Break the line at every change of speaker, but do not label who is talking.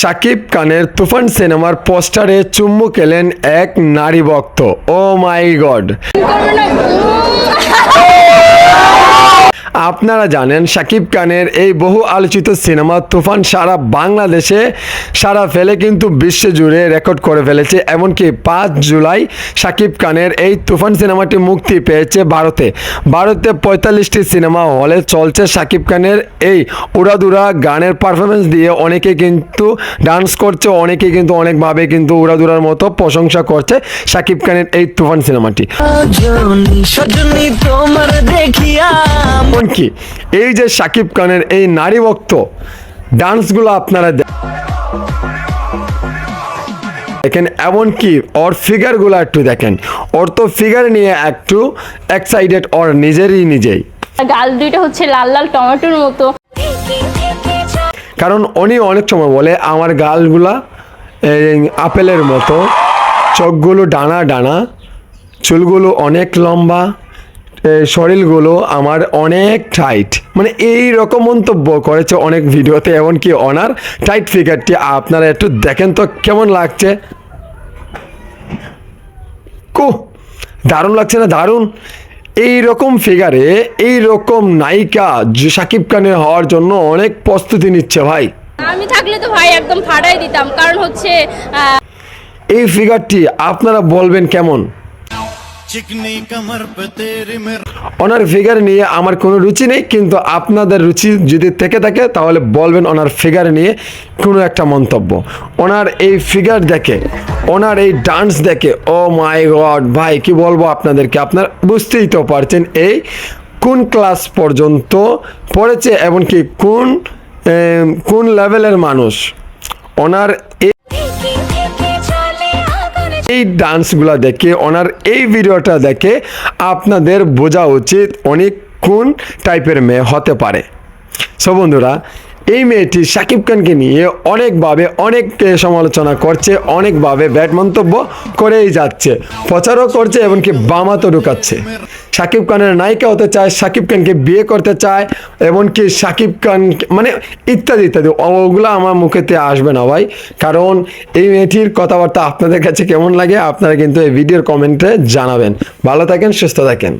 শাকিব খানের তুফান সিনেমার পোস্টারে চুম্বু খেলেন এক নারী ভক্ত। Oh my God. আপনারা জানেন শাকিব খানের এই বহু আলোচিত সিনেমা তুফান সারা বাংলাদেশে সারা ফেলে কিন্তু বিশ্ব জুড়ে রেকর্ড করে ফেলেছে। এমনকি পাঁচ জুলাই শাকিব খানের এই তুফান সিনেমাটি মুক্তি পেয়েছে ভারতে। ভারতে পঁয়তাল্লিশটি সিনেমা হলে চলছে শাকিব খানের এই উড়াদুরা গানের পারফরমেন্স দিয়ে অনেকে কিন্তু ডান্স করছে, অনেকে কিন্তু অনেকভাবে কিন্তু উড়াদুরার মতো প্রশংসা করছে শাকিব খানের এই তুফান সিনেমাটি। এমনকি এই যে শাকিব খানের এই নারী ভক্ত ডান্সগুলো আপনারা দেখেন এমনকি ওর ফিগারগুলো একটু দেখেন। ওর তো ফিগার নিয়ে একটু এক্সাইটেড ওর নিজেরই নিজেই।
গাল দুইটা হচ্ছে লাল লাল টমেটোর মতো।
কারণ উনি অনেক সময় বলে আমার গালগুলা আপেলের মতো চোখগুলো ডানা ডানা চুলগুলো অনেক লম্বা শরীরগুলো আমার অনেক টাইট মানে এই রকম মন্তব্য করেছে অনেক ভিডিওতে এমনকি ওনার টাইট ফিগারটি আপনারা একটু দেখেন তো কেমন লাগছে। কু দারুণ লাগছে না? দারুণ। এই রকম ফিগারে এই রকম নায়িকা যে শাকিব খানের হওয়ার জন্য অনেক প্রস্তুতি নিচ্ছে ভাই।
আমি থাকলে তো ভাই একদম ফাটাই দিতাম কারণ হচ্ছে
এই ফিগারটি আপনারা বলবেন কেমন? ওনার ফিগার নিয়ে আমার কোনো রুচি নেই, কিন্তু আপনাদের রুচি যদি থেকে থাকে, তাহলে বলবেন ওনার ফিগার নিয়ে কোনো একটা মন্তব্য। ওনার এই ফিগার দেখে ওনার এই ডান্স দেখে, ও মাই গড ভাই, কি বলব আপনাদেরকে? আপনার বুঝতেই তো পারছেন এই কোন ক্লাস পর্যন্ত পড়েছে, এমনকি কোন কোন লেভেলের মানুষ। ওনার এই ডান্সগুলা দেখে, ওনার এই ভিডিওটা দেখে আপনাদের বোঝা উচিত অনেক কোন টাইপের মেয়ে হতে পারে। সো বন্ধুরা এই মেয়েটি শাকিব খানকে নিয়ে অনেকভাবে অনেক সমালোচনা করছে, অনেকভাবে ব্যাট মন্তব্য করেই যাচ্ছে, প্রচারও করছে এমনকি বামাতো ঢুকাচ্ছে। শাকিব খানের নায়িকা হতে চায়, সাকিব খানকে বিয়ে করতে চায়, এমনকি শাকিব খান মানে ইত্যাদি ইত্যাদি ওগুলো আমার মুখেতে আসবে না ভাই। কারণ এই মেয়েটির কথাবার্তা আপনাদের কাছে কেমন লাগে, আপনারা কিন্তু এই ভিডিওর কমেন্টে জানাবেন। ভালো থাকেন, সুস্থ থাকেন।